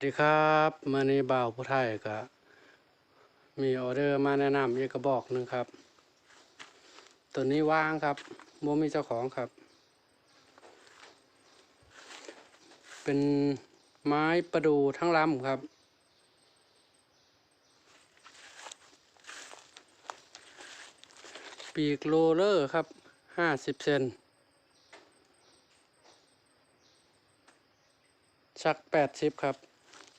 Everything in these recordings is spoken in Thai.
สวัสดีครับมาในบ่าวผู้ไทยก็มีออเดอร์มาแนะนำอีกกระบอกหนึ่งครับ ตัวนี้ว่างครับโมมีเจ้าของครับ เป็นไม้ประดูทั้งลำครับ ปีกโรลเลอร์ครับห้าสิบเซนชักแปดสิบครับ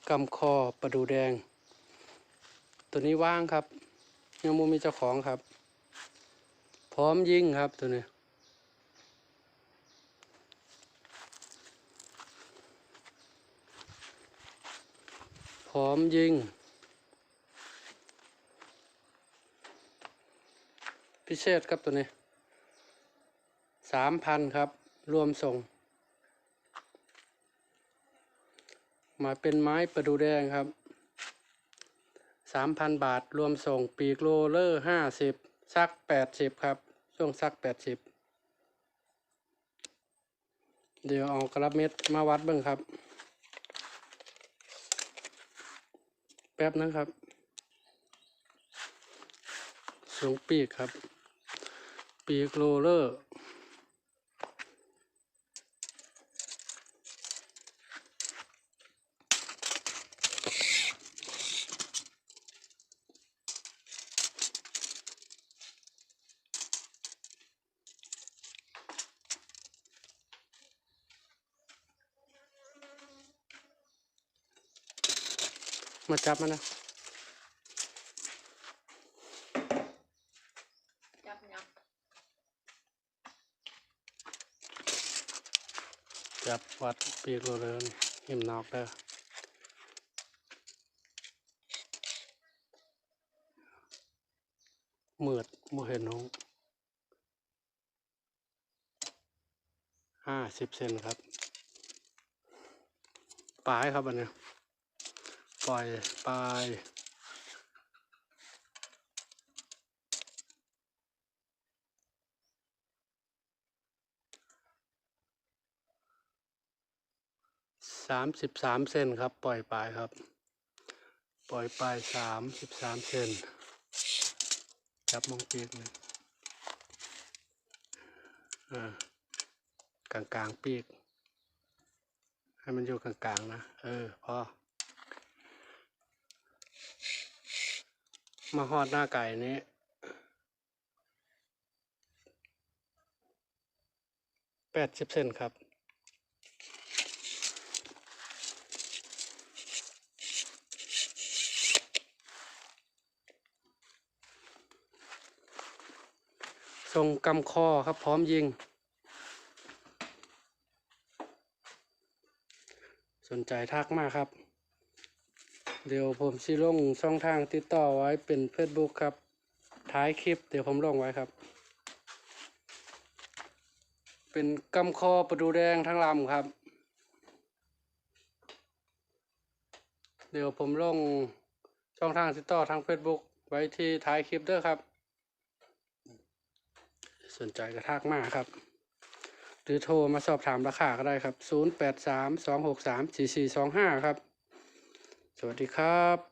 กำคอประดูแดง ตัวนี้ว่างครับ ยังมูมีเจ้าของครับ พร้อมยิงครับตัวนี้พร้อมยิง พิเศษครับตัวนี้สามพันครับ รวมส่ง มาเป็นไม้ประดูแดงครับสามพันบาทรวมส่งปีกโรลเลอร์ห้าสิบซักแปดสิบครับ ช่วงซักแปดสิบเดี๋ยวเอากระเม็ดมาวัดบ้างครับ แป๊บนะครับ สูงปีกครับ ปีกโรลเลอร์ มาจับมันนะจับยับจับวัดปีกโรลเลอนหิมนอกเด้อเมือดมเห็นหงห้าสิบเซนครับ ปลายครับอันเนี้ย ปล่อยปลายสามสิบสามเซนครับ ปล่อยปลายครับ ปล่อยปลายสามสิบสามเซนจับมองปีกหนึ่งอ่ากลางกลางปีก ให้มันอยู่กลางกลางๆนะ เออพอ มาหอดหน้าไก่นี้แปดสิบเซนครับ ทรงกำคอครับพร้อมยิง สนใจทักมากครับ เดี๋ยวผมสิลงช่องทางติดต่อไว้เป็น Facebook ครับ ท้ายคลิปเดี๋ยวผมลงไว้ครับ เป็นกำคอประดูแดงทั้งลำครับ เดี๋ยวผมลงช่องทางติดต่อทาง Facebook ไว้ที่ท้ายคลิปเด้อครับ สนใจกระทักมากครับ หรือโทรมาสอบถามราคาก็ได้ครับ 083 263 4425 ครับ สวัสดีครับ